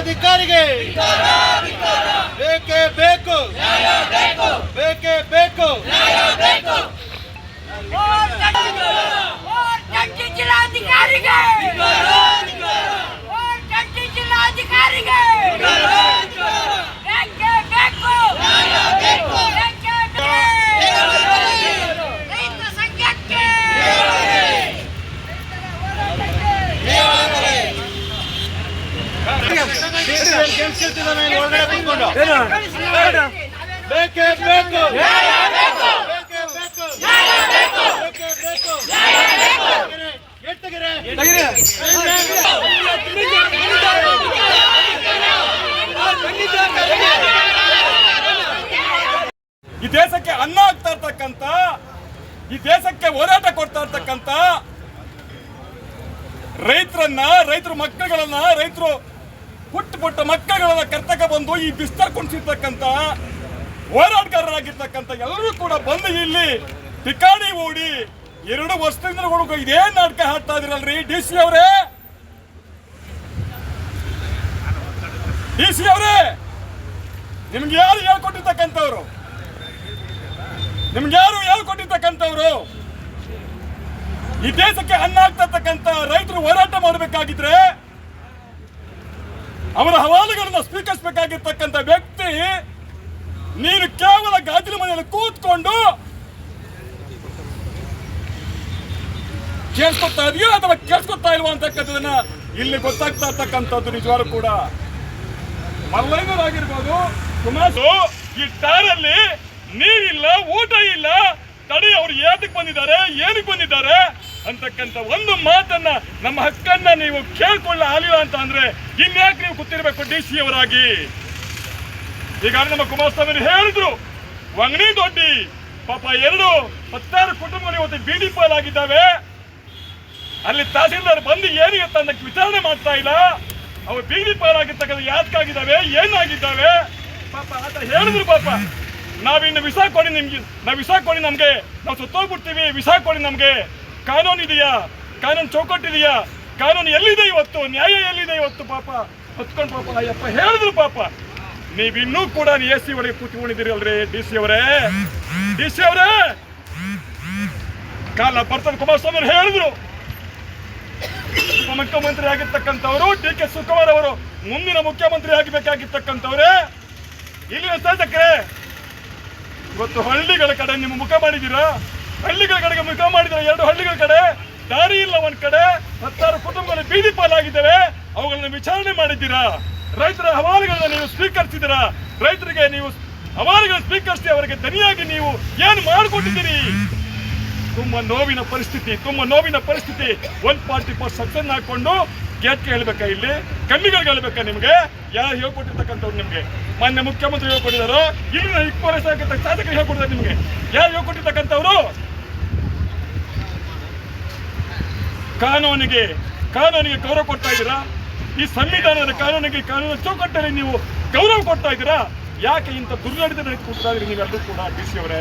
ಜಿಲ್ಲಾಧಿಕಾರಿಗೆ ಬೇಕೇ? ಬೇಕು. ಬೇಕೇ ಬೇಕು ಜಂಟಿ ಜಿಲ್ಲಾಧಿಕಾರಿಗೆ ಜಂಟಿ ಜಿಲ್ಲಾಧಿಕಾರಿಗೆ ಬೇಕೇ ಬೇಕು ಬೇಕೇ ಬೇಕು. ರೈತ ಸಂಘಕ್ಕೆ ಗೇಮ್ಸ್ ಗೆಲ್ತಿದ್ದಾನೆ ಇಲ್ಲಿ ಒಳಗಡೆ ಕೂತ್ಕೊಂಡು. ಬೇಕೇ ಬೇಕು ಬೇಕೇ ಬೇಕು. ಬೇಕೇ ಬೇಕು ಎತ್ತಗೆರೆ ಈ ದೇಶಕ್ಕೆ ಅನ್ನ ಆಗ್ತಾ ಇರ್ತಕ್ಕಂತ ಈ ದೇಶಕ್ಕೆ ಹೋರಾಟ ಕೊಡ್ತಾ ಇರ್ತಕ್ಕಂತ ರೈತರನ್ನ ರೈತರ ಮಕ್ಕಳುಗಳನ್ನ ರೈತರು ಪುಟ್ಟ ಪುಟ್ಟ ಮಕ್ಕಳನ್ನ ಕರ್ತಕ ಬಂದು ಈ ಬಿಸ್ತರ್ ಕುಣಿಸಿರ್ತಕ್ಕಂಥ ಹೋರಾಟಗಾರರಾಗಿರ್ತಕ್ಕಂಥ ಎಲ್ಲರೂ ಕೂಡ ಬಂದು ಇಲ್ಲಿ ಟಿಕಾಣಿ ಓಡಿ ಎರಡು ವರ್ಷದಿಂದ ಇದೇ ನಾಟಕ ಹಾಡ್ತಾ ಇದ್ರಲ್ರಿ. ಡಿ ಸಿ ಅವರೇ! ಡಿ ಸಿ ಅವರೇ! ನಿಮ್ಗೆ ಯಾರು ಹೇಳ್ಕೊಟ್ಟಿರ್ತಕ್ಕಂಥವ್ರು? ನಿಮ್ಗೆ ಯಾರು ಹೇಳ್ಕೊಟ್ಟಿರ್ತಕ್ಕಂಥವ್ರು? ಈ ದೇಶಕ್ಕೆ ಅನ್ನ ರೈತರು ಹೋರಾಟ ಮಾಡಬೇಕಾಗಿದ್ರೆ ಅವರ ಹವಾಲುಗಳನ್ನು ಸ್ವೀಕರಿಸಬೇಕಾಗಿರ್ತಕ್ಕಂಥ ವ್ಯಕ್ತಿ ನೀನು ಕೇವಲ ಗಾಜಿನ ಮನೆಯಲ್ಲಿ ಕೂತ್ಕೊಂಡು ಕೇಳಿಸ್ಕೊತಾ ಇದೆಯೋ ಅಥವಾ ಕೇಳಿಸ್ಕೊತಾ ಇಲ್ವಾ ಅಂತಕ್ಕಂಥದನ್ನ ಇಲ್ಲಿ ಗೊತ್ತಾಗ್ತಾ ಇರ್ತಕ್ಕಂಥದ್ದು ನಿಜವಾರು ಕೂಡ ಮಲ್ಲೈನರಾಗಿರ್ಬೋದು ಕುಮಾಸು ಈ ಟಾರಲ್ಲಿ ನೀರಿಲ್ಲ, ಊಟ ಇಲ್ಲ, ತಡಿ ಅವ್ರು ಏತಕ್ಕೆ ಬಂದಿದ್ದಾರೆ, ಏನಕ್ಕೆ ಬಂದಿದ್ದಾರೆ? ಅಂತಕ್ಕಂಥ ಒಂದು ಮಾತನ್ನ, ನಮ್ಮ ಹಕ್ಕನ್ನ ನೀವು ಕೇಳ್ಕೊಳ್ಳ ಆಗಲಿಲ್ಲ ಅಂತ ಅಂದ್ರೆ ಇನ್ಯಾಕೆ ನೀವು ಕೂತಿರ್ಬೇಕು ಡಿ ಸಿ ಅವರಾಗಿ? ಈಗ ನಮ್ಮ ಕುಮಾರಸ್ವಾಮಿ ಹೇಳಿದ್ರು, ವಂಗಣಿ ದೊಡ್ಡಿ, ಪಾಪ ಎರಡು ಹತ್ತಾರು ಕುಟುಂಬಗಳು ಇವತ್ತು ಪಯಲ್ ಆಗಿದ್ದಾವೆ. ಅಲ್ಲಿ ತಹಸೀಲ್ದಾರ್ ಬಂದು ಏನಿಗೆ ಅಂತ ವಿಚಾರಣೆ ಮಾಡ್ತಾ ಇಲ್ಲ? ಅವು ಬೀದಿ ಪಾಲಾಗಿರ್ತಕ್ಕಂಥ ಯಾತಕ್ಕಾಗಿದ್ದಾವೆ? ಏನಾಗಿದ್ದಾವೆ? ಪಾಪ ಆತ ಹೇಳಿದ್ರು ಪಾಪ. ನಾವಿನ್ನು ವಿಸಾ ಕೊಡಿ ನಿಮ್ಗೆ, ನಾವು ವಿಸಾ ಕೊಡಿ ನಮಗೆ, ನಾವು ಸುತ್ತೋಗ್ಬಿಡ್ತೀವಿ ವಿಸಾ ಕೊಡಿ ನಮ್ಗೆ. ಕಾನೂನು ಇದೆಯಾ? ಕಾನೂನು ಚೌಕಟ್ಟಿದೆಯಾ? ಕಾನೂನು ಎಲ್ಲಿದೆ ಇವತ್ತು? ನ್ಯಾಯ ಎಲ್ಲಿದೆ ಇವತ್ತು ಪಾಪ? ಹೊತ್ಕೊಂಡು ಪಾಪ, ಅಯ್ಯಪ್ಪ ಹೇಳಿದ್ರು ಪಾಪ. ನೀವಿನ್ನೂ ಕೂಡ ಎ ಸಿ ಒಳಗೆ ಕೂತ್ಕೊಂಡಿದ್ದೀರಿ ಅಲ್ರಿ, ಡಿ ಸಿ ಅವರೇ. ಡಿ ಸಿ ಅವರೇ. ಕಾಲ ಬರ್ತದ ಕುಮಾರಸ್ವಾಮಿ ಹೇಳಿದ್ರು. ಮುಖ್ಯಮಂತ್ರಿ ಆಗಿರ್ತಕ್ಕಂಥವರು ಡಿ ಕೆ ಶಿವಕುಮಾರ್ ಅವರು ಮುಂದಿನ ಮುಖ್ಯಮಂತ್ರಿ ಆಗಬೇಕಾಗಿರ್ತಕ್ಕಂಥವ್ರೆ. ಇಲ್ಲಿನ ಶಾಸಕರೇ, ಇವತ್ತು ಹಳ್ಳಿಗಳ ಕಡೆ ನಿಮ್ಮ ಮುಖ ಮಾಡಿದ್ದೀರಾ? ಹಳ್ಳಿಗಳ ಕಡೆಗೆ ಮುಖ ಮಾಡಿದ್ರೆ ಎರಡು ಹಳ್ಳಿಗಳ ಕಡೆ, ದಾರಿ ಇಲ್ಲ ಒಂದ್ ಕಡೆ, ಹತ್ತಾರು ಕುಟುಂಬಗಳು ಬೀದಿ ಪಾಲಾಗಿದ್ದಾರೆ ಅವುಗಳನ್ನು ವಿಚಾರಣೆ ಮಾಡಿದ್ದೀರಾ. ರೈತರ ಹವಾಲುಗಳನ್ನ ನೀವು ಸ್ವೀಕರಿಸಿದ್ದೀರಾ. ರೈತರಿಗೆ ನೀವು ಹವಾಲುಗಳನ್ನು ಸ್ವೀಕರಿಸಿ ಅವರಿಗೆ ದನಿಯಾಗಿ ನೀವು ಏನು ಮಾಡಿಕೊಟ್ಟಿದ್ದೀರಿ ತುಂಬಾ ನೋವಿನ ಪರಿಸ್ಥಿತಿ, ತುಂಬಾ ನೋವಿನ ಪರಿಸ್ಥಿತಿ. ಒನ್ ಪಾರ್ಟಿ ಫೋರ್ ಸಕ್ಸನ್ ಹಾಕೊಂಡು ಗೇಟ್ಗೆ ಹೇಳ್ಬೇಕಾ ಇಲ್ಲಿ? ಕಮ್ಮಿಗಳಿಗೆ ಹೇಳ್ಬೇಕಾ ನಿಮಗೆ? ಯಾರು ಹೇಳ್ಕೊಟ್ಟಿರ್ತಕ್ಕಂಥವ್ರು ನಿಮಗೆ. ಮಾನ್ಯ ಮುಖ್ಯಮಂತ್ರಿ ಹೇಳ್ಕೊಟ್ಟಿದಾರೋ ಇಲ್ಲಿನ ಇಪ್ಪತ್ತು ಶಾಸಕರು ಹೇಳ್ಕೊಟ್ಟಿದ್ದಾರೆ ನಿಮಗೆ. ಯಾರು ಹೇಳ್ಕೊಟ್ಟಿರ್ತಕ್ಕಂಥವ್ರು? ಕಾನೂನಿಗೆ ಕಾನೂನಿಗೆ ಗೌರವ ಕೊಡ್ತಾ ಇದ್ದೀರಾ? ಈ ಸಂವಿಧಾನದ ಕಾನೂನಿಗೆ ಕಾನೂನು ಚೌಕಟ್ಟಲ್ಲಿ ನೀವು ಗೌರವ ಕೊಡ್ತಾ ಇದ್ದೀರಾ? ಯಾಕೆ ಇಂಥ ದುರ್ನಡತೆ ಕೂಡ್ತಾ ಇದ್ದೀರಿ? ನೀವೆಲ್ಲರೂ ಕೂಡ, ಡಿ ಸಿ ಅವರೇ.